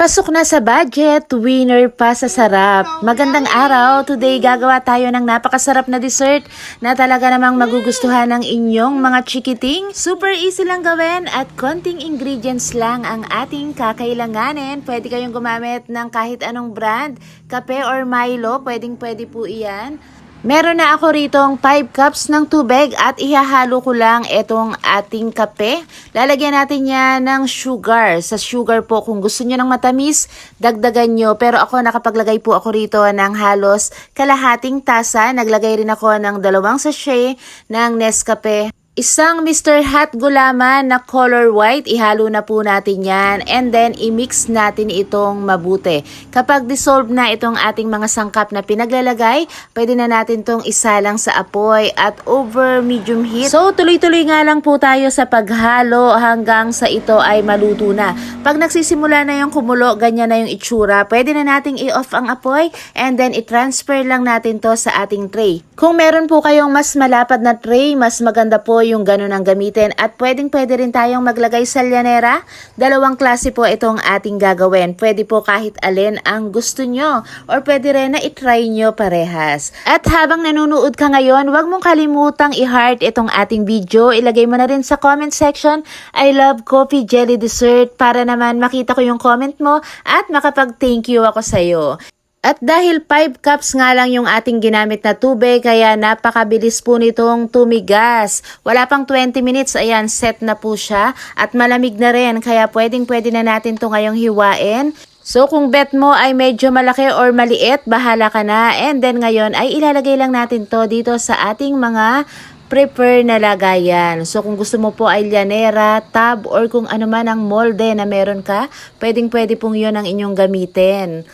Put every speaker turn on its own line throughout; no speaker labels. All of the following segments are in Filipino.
Pasok na sa budget, winner pa sa sarap. Magandang araw, today gagawa tayo ng napakasarap na dessert na talaga namang magugustuhan ng inyong mga chikiting. Super easy lang gawin at konting ingredients lang ang ating kakailanganin. Pwede kayong gumamit ng kahit anong brand, kape or Milo, pwedeng pwede po iyan. Meron na ako ritong 5 cups ng tubig at ihahalo ko lang itong ating kape. Lalagyan natin yan ng sugar. Sa sugar po, kung gusto nyo ng matamis, dagdagan nyo. Pero ako, nakapaglagay po ako rito ng halos kalahating tasa. Naglagay rin ako ng dalawang sachet ng Nescafe. Isang Mr. Hot Gulaman na color white, ihalo na po natin yan and then i-mix natin itong mabuti. Kapag dissolve na itong ating mga sangkap na pinaglalagay, pwede na natin itong isalang sa apoy at over medium heat. So tuloy-tuloy nga lang po tayo sa paghalo hanggang sa ito ay maluto na. Pag nagsisimula na yung kumulo, ganyan na yung itsura, pwede na nating i-off ang apoy and then i-transfer lang natin to sa ating tray. Kung meron po kayong mas malapad na tray, mas maganda po yung ganun ang gamitin at pwedeng pwede rin tayong maglagay sa lyanera. Dalawang klase po itong ating gagawin. Pwede po kahit alin ang gusto nyo or pwede rin na itry nyo parehas. At habang nanonood ka ngayon, huwag mong kalimutang i-heart itong ating video. Ilagay mo na rin sa comment section, I love coffee jelly dessert para naman makita ko yung comment mo at makapag-thank you ako sa'yo. At dahil 5 cups nga lang yung ating ginamit na tubig, kaya napakabilis po nitong tumigas. Wala pang 20 minutes, ayan, set na po siya. At malamig na rin, kaya pwedeng pwede na natin to ngayong hiwain. So kung bet mo ay medyo malaki or maliit, bahala ka na. And then ngayon ay ilalagay lang natin to dito sa ating mga prepare na lagayan. So kung gusto mo po ay lyanera, tab, or kung ano man ang molde na meron ka, pwedeng pwede pong yun ang inyong gamitin.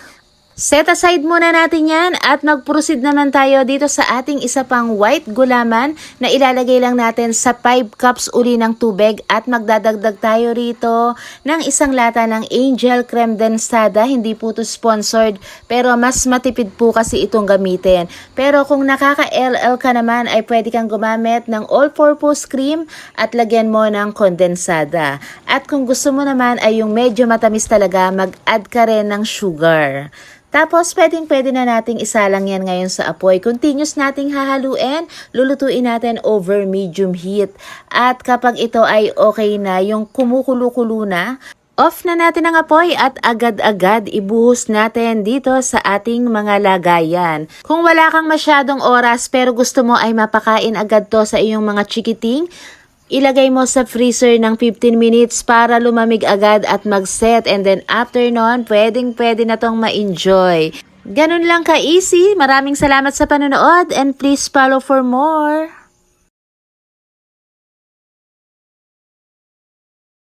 Set aside muna natin yan at mag-proceed naman tayo dito sa ating isa pang white gulaman na ilalagay lang natin sa 5 cups uli ng tubig at magdadagdag tayo rito ng isang lata ng Angel Creme Densada. Hindi po to sponsored pero mas matipid po kasi itong gamitin. Pero kung nakaka-LL ka naman ay pwede kang gumamit ng all-purpose cream at lagyan mo ng kondensada. At kung gusto mo naman ay yung medyo matamis talaga, mag-add ka rin ng sugar. Tapos, pwedeng pwede na nating isalang yan ngayon sa apoy. Continuous nating hahaluin, lulutuin natin over medium heat. At kapag ito ay okay na, yung kumukulo-kulo na, Off na natin ang apoy at agad-agad ibuhos natin dito sa ating mga lagayan. Kung wala kang masyadong oras pero gusto mo ay mapakain agad to sa iyong mga chikiting, ilagay mo sa freezer ng 15 minutes para lumamig agad at mag-set and then after nun, pwedeng pwede na tong ma-enjoy. Ganun lang ka-easy. Maraming salamat sa panonood and please follow for more.